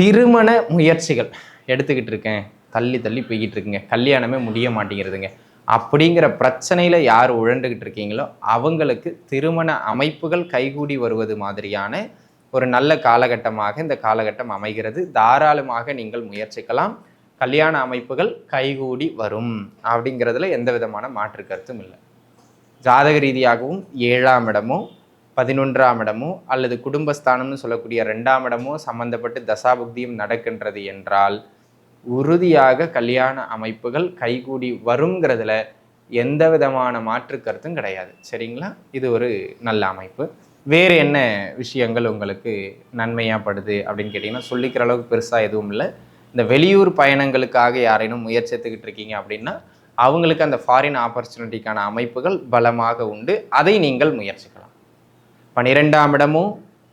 திருமண முயற்சிகள் எடுத்துக்கிட்டு இருக்கேன். தள்ளி தள்ளி போய்கிட்டு இருக்குங்க. கல்யாணமே முடிய மாட்டேங்கிறதுங்க. அப்படிங்கிற பிரச்சனையில் யார் உழண்டுகிட்டு இருக்கீங்களோ அவங்களுக்கு திருமண அமைப்புகள் கைகூடி வருவது மாதிரியான ஒரு நல்ல காலகட்டமாக இந்த காலகட்டம் அமைகிறது. தாராளமாக நீங்கள் முயற்சிக்கலாம். கல்யாண அமைப்புகள் கைகூடி வரும் அப்படிங்கிறதுல எந்த விதமான மாற்று கருத்தும் இல்லை. ஜாதக ரீதியாகவும் ஏழாம் இடமும் பதினொன்றாம் இடமோ அல்லது குடும்பஸ்தானம்னு சொல்லக்கூடிய ரெண்டாம் இடமோ சம்பந்தப்பட்டு தசாபுக்தியும் நடக்கின்றது என்றால் உறுதியாக கல்யாண அமைப்புகள் கைகூடி வருங்கிறதுல எந்த விதமான மாற்று கருத்தும் கிடையாது. சரிங்களா? இது ஒரு நல்ல அமைப்பு. வேறு என்ன விஷயங்கள் உங்களுக்கு நன்மையாக படுது அப்படின்னு கேட்டிங்கன்னா சொல்லிக்கிற அளவுக்கு பெருசாக எதுவும் இல்லை. இந்த வெளியூர் பயணங்களுக்காக யாரேனும் முயற்சி எடுத்துக்கிட்டு இருக்கீங்க அப்படின்னா அவங்களுக்கு அந்த ஃபாரின் ஆப்பர்ச்சுனிட்டிக்கான அமைப்புகள் பலமாக உண்டு. அதை நீங்கள் முயற்சிக்கலாம். பனிரெண்டாம் இடமோ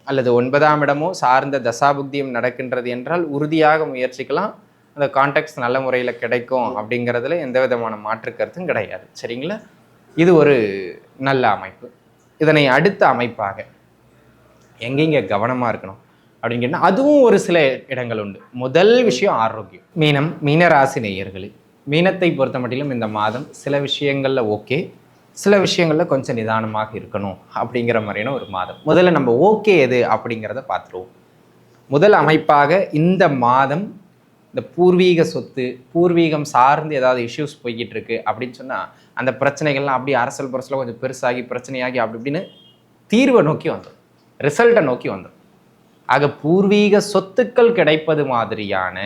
அல்லது ஒன்பதாம் இடமோ சார்ந்த தசாபுக்தியும் நடக்கின்றது என்றால் உறுதியாக முயற்சிக்கலாம். அந்த கான்டாக்ட்ஸ் நல்ல முறையில் கிடைக்கும் அப்படிங்கிறதுல எந்த விதமான மாற்று கருத்தும் கிடையாது. சரிங்களா? இது ஒரு நல்ல அமைப்பு. இதனை அடுத்த அமைப்பாக எங்கெங்க கவனமாக இருக்கணும் அப்படின்னு கேட்டால் அதுவும் ஒரு சில இடங்கள் உண்டு. முதல் விஷயம் ஆரோக்கியம். மீனம் மீனராசி நேயர்களே. மீனத்தை பொறுத்த மட்டிலும் இந்த மாதம் சில விஷயங்களில் ஓகே சில விஷயங்களில் கொஞ்சம் நிதானமாக இருக்கணும் அப்படிங்கிற மாதிரியான ஒரு மாதம். முதல்ல நம்ம ஓகே எது அப்படிங்கிறத பார்த்துருவோம். முதல் அமைப்பாக இந்த மாதம் இந்த பூர்வீக சொத்து பூர்வீகம் சார்ந்து ஏதாவது இஷ்யூஸ் போய்கிட்டு இருக்கு அப்படின்னு சொன்னால் அந்த பிரச்சனைகள்லாம் அப்படியே அரசல் புரசல கொஞ்சம் பெருசாகி பிரச்சனையாகி அப்படி இப்படின்னு தீர்வை நோக்கி வந்துடும் ரிசல்ட்டை நோக்கி வந்துடும் ஆக பூர்வீக சொத்துக்கள் கிடைப்பது மாதிரியான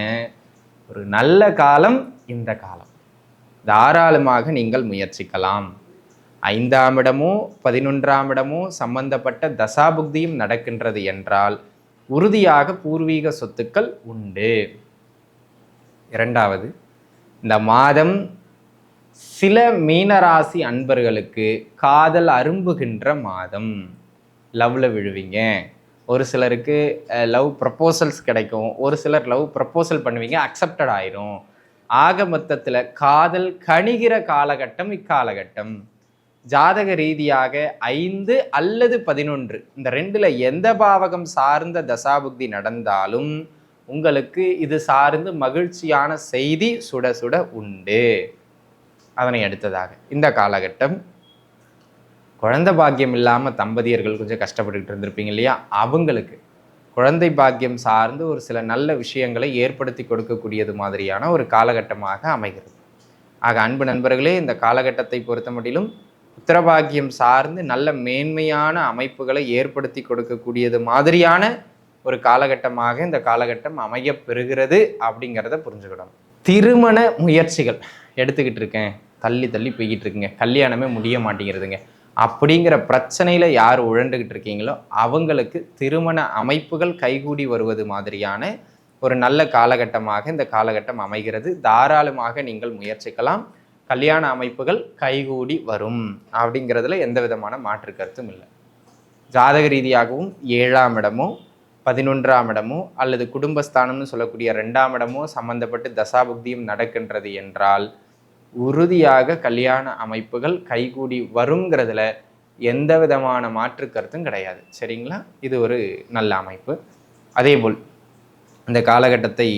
ஒரு நல்ல காலம் இந்த காலம். தாராளமாக நீங்கள் முயற்சிக்கலாம். ஐந்தாம் இடமோ பதினொன்றாம் இடமோ சம்பந்தப்பட்ட தசாபுக்தியும் நடக்கின்றது என்றால் உறுதியாக பூர்வீக சொத்துக்கள் உண்டு. இரண்டாவது இந்த மாதம் சில மீனராசி அன்பர்களுக்கு காதல் அரும்புகின்ற மாதம். லவ்வில் விழுவீங்க. ஒரு சிலருக்கு லவ் ப்ரப்போசல்ஸ் கிடைக்கும். ஒரு சிலர் லவ் ப்ரப்போசல் பண்ணுவீங்க அக்செப்டட் ஆயிரும். ஆக மொத்தத்தில் காதல் கணிகிற காலகட்டம் இக்காலகட்டம். ஜாதக ரீதியாக ஐந்து அல்லது பதினொன்று. இந்த ரெண்டுல எந்த பாவகம் சார்ந்த தசாபுக்தி நடந்தாலும் உங்களுக்கு இது சார்ந்து மகிழ்ச்சியான செய்தி சுட சுட உண்டு. அதனை அடுத்ததாக இந்த காலகட்டம் குழந்தை பாக்கியம் இல்லாமல் தம்பதியர்கள் கொஞ்சம் கஷ்டப்பட்டுக்கிட்டு இருந்திருப்பீங்க இல்லையா? அவங்களுக்கு குழந்தை பாக்கியம் சார்ந்து ஒரு சில நல்ல விஷயங்களை ஏற்படுத்தி கொடுக்கக்கூடியது மாதிரியான ஒரு காலகட்டமாக அமைகிறது. ஆக அன்பு நண்பர்களே இந்த காலகட்டத்தை பொறுத்த மட்டிலும் புத்திரபாக்கியம் சார்ந்து நல்ல மேன்மையான அமைப்புகளை ஏற்படுத்தி கொடுக்கக்கூடியது மாதிரியான ஒரு காலகட்டமாக இந்த காலகட்டம் அமைய பெறுகிறது அப்படிங்கிறத புரிஞ்சுக்கணும் திருமண முயற்சிகள் எடுத்துக்கிட்டு இருக்கேன். தள்ளி தள்ளி போய்கிட்டு இருக்குங்க. கல்யாணமே முடிய மாட்டேங்கிறதுங்க. அப்படிங்கிற பிரச்சனையில் யார் உழண்டுகிட்டு இருக்கீங்களோ அவங்களுக்கு திருமண அமைப்புகள் கைகூடி வருவது மாதிரியான ஒரு நல்ல காலகட்டமாக இந்த காலகட்டம் அமைகிறது. தாராளமாக நீங்கள் முயற்சிக்கலாம். கல்யாண அமைப்புகள் கைகூடி வரும் அப்படிங்கிறதுல எந்த விதமான மாற்று கருத்தும் இல்லை. ஜாதக ரீதியாகவும் ஏழாம் இடமோ பதினொன்றாம் இடமோ அல்லது குடும்பஸ்தானம்னு சொல்லக்கூடிய ரெண்டாம் இடமோ சம்பந்தப்பட்டு தசாபுக்தியும் நடக்கின்றது என்றால் உறுதியாக கல்யாண அமைப்புகள் கைகூடி வருங்கிறதுல எந்த விதமான மாற்று கருத்தும் கிடையாது. சரிங்களா? இது ஒரு நல்ல அமைப்பு. அதேபோல் இந்த காலகட்டத்தை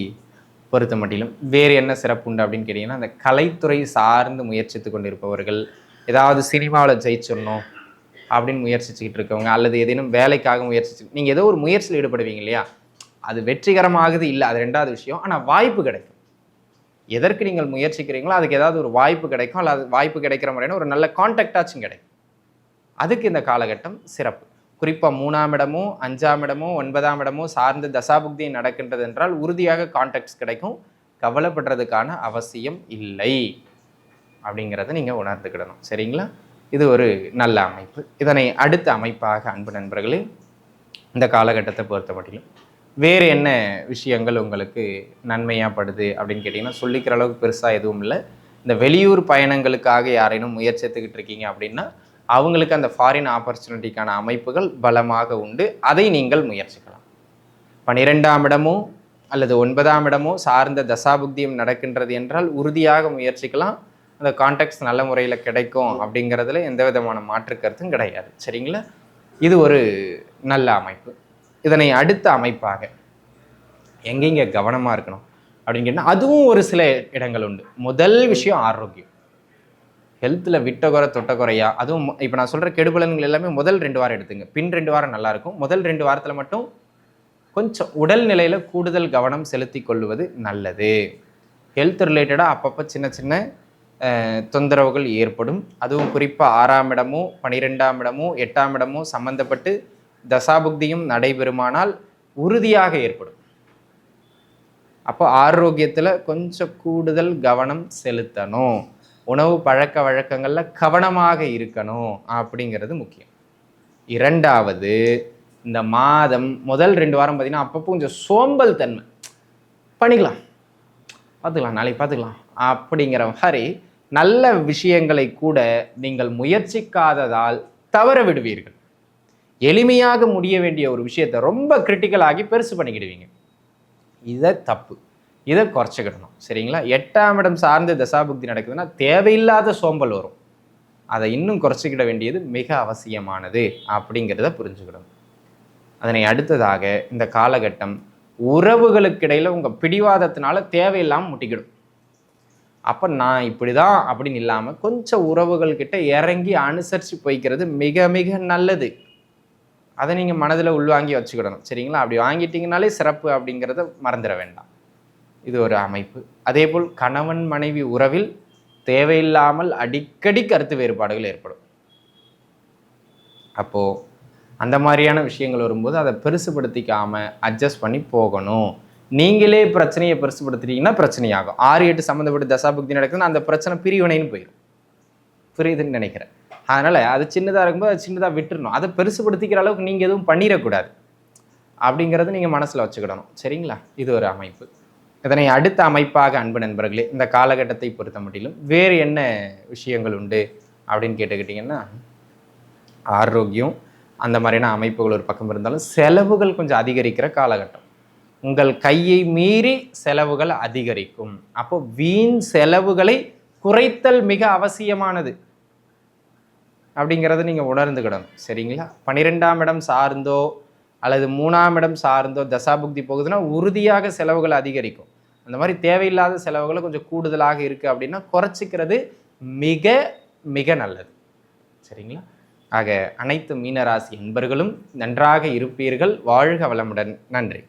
பொறுத்த மட்டிலும் வேறு என்ன சிறப்பு உண்டு அப்படின்னு கேட்டிங்கன்னா அந்த கலைத்துறை சார்ந்து முயற்சித்து கொண்டிருப்பவர்கள் ஏதாவது சினிமாவில் ஜெயிச்சிடணும் அப்படின்னு முயற்சிச்சுக்கிட்டு இருக்கவங்க அல்லது ஏதேனும் வேலைக்காக முயற்சிச்சு நீங்கள் ஏதோ ஒரு முயற்சியில் ஈடுபடுவீங்க இல்லையா? அது வெற்றிகரமாகுது இல்லை அது ரெண்டாவது விஷயம். ஆனால் வாய்ப்பு கிடைக்கும். எதற்கு நீங்கள் முயற்சிக்கிறீங்களோ அதுக்கு ஏதாவது ஒரு வாய்ப்பு கிடைக்கும். அல்லது வாய்ப்பு கிடைக்கிற முறையான ஒரு நல்ல கான்டாக்டாச்சும் கிடைக்கும். அதுக்கு இந்த காலகட்டம் சிறப்பு. குறிப்பாக மூணாம் இடமோ அஞ்சாம் இடமோ ஒன்பதாம் இடமோ சார்ந்து தசாபுக்தி நடக்கின்றது என்றால் உறுதியாக கான்டாக்ட்ஸ் கிடைக்கும். கவலைப்படுறதுக்கான அவசியம் இல்லை. அப்படிங்கிறத நீங்கள் உணர்ந்துக்கிடணும். சரிங்களா? இது ஒரு நல்ல அமைப்பு. இதனை அடுத்த அமைப்பாக அன்பு நண்பர்களே இந்த காலகட்டத்தை பொறுத்த மட்டிலும் வேறு என்ன விஷயங்கள் உங்களுக்கு நன்மையாக படுது அப்படின்னு கேட்டிங்கன்னா சொல்லிக்கிற அளவுக்கு பெருசாக எதுவும் இல்லை. இந்த வெளியூர் பயணங்களுக்காக யாரேனும் முயற்சி எடுத்துக்கிட்டு இருக்கீங்க அப்படின்னா அவங்களுக்கு அந்த ஃபாரின் ஆப்பர்ச்சுனிட்டிக்கான அமைப்புகள் பலமாக உண்டு. அதை நீங்கள் முயற்சிக்கலாம். பனிரெண்டாம் இடமோ அல்லது ஒன்பதாம் இடமோ சார்ந்த தசாபுக்தியும் நடக்கின்றது என்றால் உறுதியாக முயற்சிக்கலாம். அந்த கான்டாக்ட்ஸ் நல்ல முறையில் கிடைக்கும் அப்படிங்கிறதுல எந்த விதமான மாற்று கருத்தும் கிடையாது. சரிங்களா? இது ஒரு நல்ல அமைப்பு. இதனை அடுத்த அமைப்பாக எங்கெங்கே கவனமாக இருக்கணும் அப்படின்னு கேட்டால் அதுவும் ஒரு சில இடங்கள் உண்டு. முதல் விஷயம் ஆரோக்கியம். ஹெல்த்தில் விட்டகுறை தொட்டகுறையா அதுவும் இப்போ நான் சொல்கிற கெடுபலன்கள் எல்லாமே முதல் ரெண்டு வாரம் எடுத்துங்க. பின் ரெண்டு வாரம் நல்லாயிருக்கும் முதல் ரெண்டு வாரத்தில் மட்டும் கொஞ்சம் உடல் நிலையில் கூடுதல் கவனம் செலுத்தி கொள்வது நல்லது. ஹெல்த் ரிலேட்டடாக அப்பப்போ சின்ன சின்ன தொந்தரவுகள் ஏற்படும். அதுவும் குறிப்பாக ஆறாம் இடமோ பனிரெண்டாம் இடமோ எட்டாம் இடமோ சம்மந்தப்பட்டு தசாபுக்தியும் நடைபெறுமானால் உறுதியாக ஏற்படும். அப்போ ஆரோக்கியத்தில் கொஞ்சம் கூடுதல் கவனம் செலுத்தணும். உணவு பழக்க வழக்கங்களில் கவனமாக இருக்கணும் அப்படிங்கிறது முக்கியம். இரண்டாவது இந்த மாதம் முதல் ரெண்டு வாரம் பார்த்தீங்கன்னா அப்பப்போ கொஞ்சம் சோம்பல் தன்மை. பண்ணிக்கலாம். பார்த்துக்கலாம் நாளைக்கு பார்த்துக்கலாம் அப்படிங்கிற மாதிரி நல்ல விஷயங்களை கூட நீங்கள் முயற்சிக்காததால் தவற விடுவீர்கள். எளிமையாக முடிய வேண்டிய ஒரு விஷயத்தை ரொம்ப கிரிட்டிக்கலாகி பெருசு பண்ணிக்கிடுவீங்க. இதை தப்பு. இதை குறைச்சிக்கிடணும். சரிங்களா? எட்டாம் இடம் சார்ந்து தசாபுக்தி நடக்குதுன்னா தேவையில்லாத சோம்பல் வரும். அதை இன்னும் குறைச்சிக்கிட வேண்டியது மிக அவசியமானது அப்படிங்கிறத புரிஞ்சுக்கிடணும். அதனை அடுத்ததாக இந்த காலகட்டம் உறவுகளுக்கிடையில் உங்கள் பிடிவாதத்தினால தேவையில்லாமல் முட்டிக்கிடும். அப்போ நான் இப்படி தான் அப்படின்னு இல்லாமல் கொஞ்சம் உறவுகள்கிட்ட இறங்கி அனுசரித்து போய்க்கிறது மிக மிக நல்லது. அதை நீங்கள் மனதில் உள்வாங்கி வச்சுக்கிடணும். சரிங்களா? அப்படி வாங்கிட்டீங்கனாலே சிறப்பு அப்படிங்கிறத மறந்துட வேண்டாம். இது ஒரு அமைப்பு. அதேபோல் கணவன் மனைவி உறவில் தேவையில்லாமல் அடிக்கடி கருத்து வேறுபாடுகள் ஏற்படும். அப்போது அந்த மாதிரியான விஷயங்கள் வரும்போது அதை பெருசுபடுத்திக்காமல் அட்ஜஸ்ட் பண்ணி போகணும். நீங்களே பிரச்சனையை பெருசுபடுத்துறீங்கன்னா பிரச்சனையாகும். ஆறு எட்டு சம்மந்தப்பட்ட தசாபுக்தி நடக்குதுன்னா அந்த பிரச்சனை பிரிவினைன்னு போயிடும் புரியுதுன்னு நினைக்கிறேன். அதனால் அது சின்னதாக இருக்கும்போது அது சின்னதாக விட்டுறணும். அதை பெருசுபடுத்திக்கிற அளவுக்கு நீங்கள் எதுவும் பண்ணிடக்கூடாது. அப்படிங்கிறத நீங்கள் மனசில் வச்சுக்கிடணும். சரிங்களா? இது ஒரு அமைப்பு. இதனை அடுத்த அமைப்பாக அன்பு நண்பர்களே இந்த காலகட்டத்தை பொறுத்த மட்டிலும் வேறு என்ன விஷயங்கள் உண்டு அப்படின்னு கேட்டுக்கிட்டிங்கன்னா ஆரோக்கியம் அந்த மாதிரியான அமைப்புகள் ஒரு பக்கம் இருந்தாலும் செலவுகள் கொஞ்சம் அதிகரிக்கிற காலகட்டம். உங்கள் கையை மீறி செலவுகள் அதிகரிக்கும். அப்போ வீண் செலவுகளை குறைத்தல் மிக அவசியமானது. அப்படிங்கிறத நீங்கள் உணர்ந்துக்கிடணும். சரிங்களா? பன்னிரெண்டாம் இடம் சார்ந்தோ அல்லது மூணாம் இடம் சார்ந்தோ தசாபுக்தி போகுதுன்னா உறுதியாக செலவுகள் அதிகரிக்கும். அந்த மாதிரி தேவையில்லாத செலவுகளை கொஞ்சம் கூடுதலாக இருக்குது அப்படின்னா குறைச்சிக்கிறது மிக மிக நல்லது. சரிங்களா? ஆக அனைத்து மீனராசி என்பர்களும் நன்றாக இருப்பீர்கள். வாழ்க வளமுடன். நன்றி.